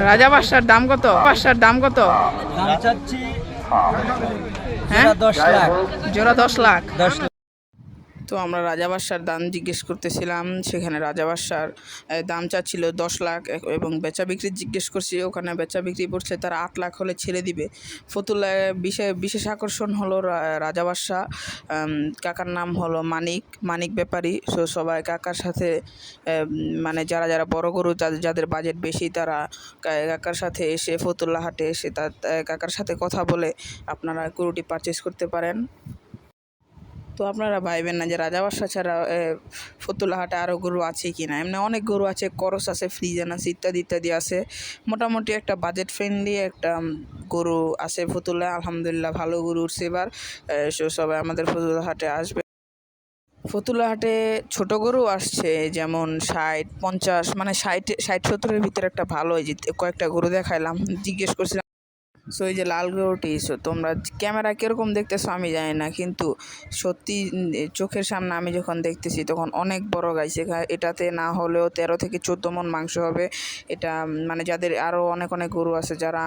রাজা বাসার দাম কত? বাসার দাম কত? দাম চাচ্ছি হ্যাঁ? দশ লাখ। জোড়া দশ লাখ। দশ লাখ। তো আমরা রাজাবাসার দাম জিজ্ঞেস করতেছিলাম, সেখানে রাজাবাসার দাম চাচ্ছিল দশ লাখ এবং বেচা বিক্রি জিজ্ঞেস করছি, ওখানে বেচা বিক্রি পড়ছে তারা আট লাখ হলে ছেড়ে দিবে। ফতুল্লা বিশেষ বিশেষ আকর্ষণ হলো রাজাবাসা কাকার নাম হলো মানিক মানিক ব্যাপারী। সো সবাই কাকার সাথে মানে যারা যারা বড় গরু যাদের বাজেট বেশি, তারা কাকার সাথে এসে ফতুল্লা হাটে এসে তার কাকার সাথে কথা বলে আপনারা গরুটি পারচেস করতে পারেন। তো আপনারা ভাইবেন না যে রাজাবাসা ছাড়া ফতুল্লাহাটে আরও গরু আছে কি না এমনি অনেক গরু আছে করস আছে ফ্রিজেন আছে ইত্যাদি ইত্যাদি আছে। মোটামুটি একটা বাজেট ফ্রেন্ডলি একটা গরু আছে ফতুল্লা আলহামদুলিল্লাহ ভালো গরু এবার। সবাই আমাদের ফতুল্লাহাটে আসবে। ফতুল্লাহাটে ছোট গরু আসছে, যেমন ষাট, পঞ্চাশ মানে ষাট ষাট সত্তরের ভিতরে একটা ভালো কয়েকটা গরু দেখাইলাম। জিজ্ঞেস করছিলাম সো এই যে লাল গরুটি সো তোমরা ক্যামেরা কীরকম দেখতেছো আমি জানি না, কিন্তু সত্যি চোখের সামনে আমি যখন দেখতেছি তখন অনেক বড় গাইছে গা- এটাতে না হলেও তেরো থেকে চোদ্দ মন মাংস হবে। এটা মানে যাদের আরও অনেক অনেক গরু আছে যারা